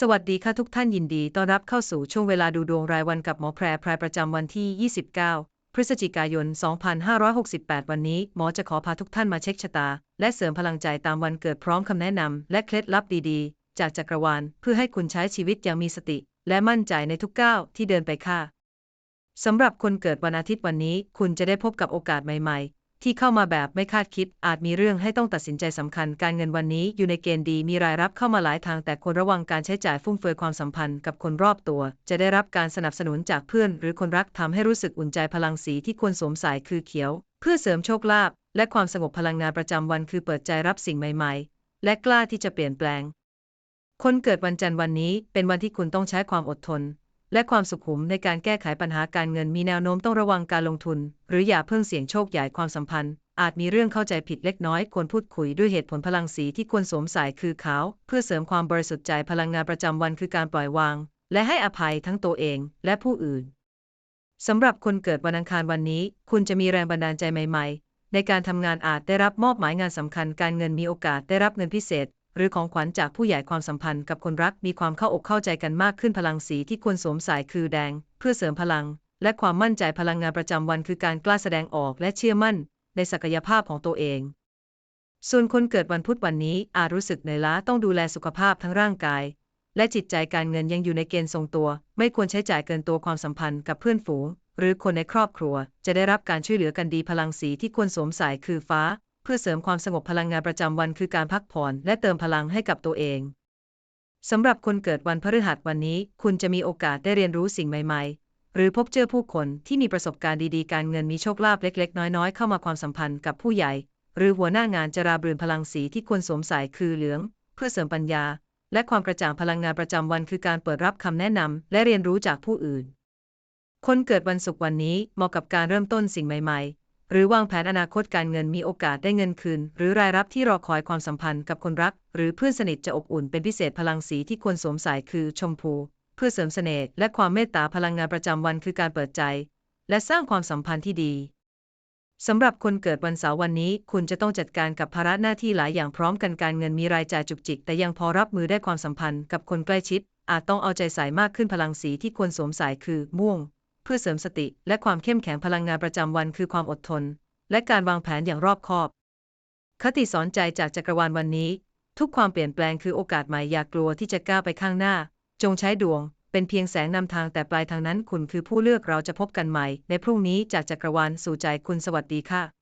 สวัสดีค่ะทุกท่านยินดีต้อนรับเข้าสู่ช่วงเวลาดูดวงรายวันกับหมอแพรพรายประจำวันที่ 29 พฤศจิกายน 2568 วันนี้ หมอจะขอพาทุกท่านมาเช็คชะตา และเสริมพลังใจตามวันเกิดพร้อมคำแนะนำและเคล็ดลับดีๆ จากจักรวาลเพื่อให้คุณใช้ชีวิตอย่างมีสติ และมั่นใจในทุกก้าวที่เดินไปค่ะสำหรับคนเกิดวันอาทิตย์วันนี้ คุณจะได้พบกับโอกาสใหม่ๆ ที่เข้ามาแบบไม่คาดคิด อาจมีเรื่องให้ต้องตัดสินใจสำคัญ การเงินวันนี้อยู่ในเกณฑ์ดีมีรายรับเข้ามาหลายทางแต่ควรระวังการใช้จ่ายฟุ่มเฟือยความสัมพันธ์กับคนรอบตัว จะได้รับการสนับสนุนจากเพื่อน หรือคนรักทำให้รู้สึกอุ่นใจพลังสีที่ควรสวมใส่คือเขียว เพื่อเสริมโชคลาภและความสงบพลังงานประจำวันคือเปิดใจรับสิ่งใหม่ ๆ และกล้าที่จะเปลี่ยนแปลง คนเกิดวันจันทร์วันนี้เป็นวันที่คุณต้องใช้ความอดทน และความสุขุมในการแก้ไขปัญหาการเงินมีแนวโน้มต้องระวังการลงทุน หรืออย่าเพิ่งเสี่ยงโชคใหญ่ความสัมพันธ์ อาจมีเรื่องเข้าใจผิดเล็กน้อย ควรพูดคุยด้วยเหตุผลพลังสีที่ควรสวมใส่คือขาว เพื่อเสริมความบริสุทธิ์ใจพลังงานประจำวันคือการปล่อยวาง และให้อภัยทั้งตัวเองและผู้อื่นสำหรับคนเกิดวันอังคารวันนี้ คุณจะมีแรงบันดาลใจใหม่ ๆ ในการทำงานอาจได้รับมอบหมายงานสำคัญการเงินมีโอกาสได้รับเงินพิเศษ หรือของขวัญจากผู้ใหญ่ความสัมพันธ์กับคนรักมีความเข้าอกเข้าใจกันมากขึ้นพลังสีที่ควรสวมใส่คือแดง เพื่อเสริมพลัง และความมั่นใจพลังงานประจำวันคือการกล้าแสดงออกและเชื่อมั่น ในศักยภาพของตัวเอง ส่วนคนเกิดวันพุธวันนี้อาจรู้สึกเหนื่อยล้าต้องดูแลสุขภาพทั้งร่างกาย และจิตใจการเงินยังอยู่ในเกณฑ์ทรงตัว ไม่ควรใช้จ่ายเกินตัวความสัมพันธ์กับเพื่อนฝูง หรือคนในครอบครัว จะได้รับการช่วยเหลือกันดีพลังสีที่ควรสวมใส่คือฟ้า พื่อเสริมความสงบพลังงานประจำวันคือการพักผ่อนและเติมพลังให้กับตัวเองสำหรับคนเกิดวันพฤหัสวันนี้ คุณจะมีโอกาสได้เรียนรู้สิ่งใหม่ ๆ หรือพบเจอผู้คนที่มีประสบการณ์ดีๆ การเงินมีโชคลาภเล็ก ๆ น้อย ๆ เข้ามาความสัมพันธ์กับผู้ใหญ่ หรือหัวหน้างานจะราบรื่นพลังสีที่ควรสวมใส่คือเหลือง เพื่อเสริมปัญญา และความกระจ่างพลังงานประจำวันคือการเปิดรับคำแนะนำและเรียนรู้จากผู้อื่น คนเกิดวันศุกร์วันนี้เหมาะกับการเริ่มต้นสิ่งใหม่ ๆ หรือวางแผนอนาคตการเงินมีโอกาสได้เงินคืน หรือรายรับที่รอคอยความสัมพันธ์กับคนรัก หรือเพื่อนสนิทจะอบอุ่นเป็นพิเศษพลังสีที่ควรสวมใส่คือชมพู เพื่อเสริมเสน่ห์และความเมตตาพลังงานประจำวันคือการเปิดใจ และสร้างความสัมพันธ์ที่ดีสำหรับคนเกิดวันเสาร์วันนี้ คุณจะต้องจัดการกับภาระหน้าที่หลายอย่างพร้อมกันการเงินมีรายจ่ายจุกจิก แต่ยังพอรับมือได้ความสัมพันธ์กับคนใกล้ชิด อาจต้องเอาใจใส่มากขึ้นพลังสีที่ควรสวมใส่คือม่วง เพื่อเสริมสติ และความเข้มแข็งพลังงานประจำวันคือความอดทน และการวางแผนอย่างรอบคอบ คติสอนใจจากจักรวาลวันนี้ ทุกความเปลี่ยนแปลงคือโอกาสใหม่อย่ากลัวที่จะก้าวไปข้างหน้า จงใช้ดวง เป็นเพียงแสงนำทางแต่ปลายทางนั้นคุณคือผู้เลือกเราจะพบกันใหม่ ในพรุ่งนี้จากจักรวาลสู่ใจคุณสวัสดีค่ะ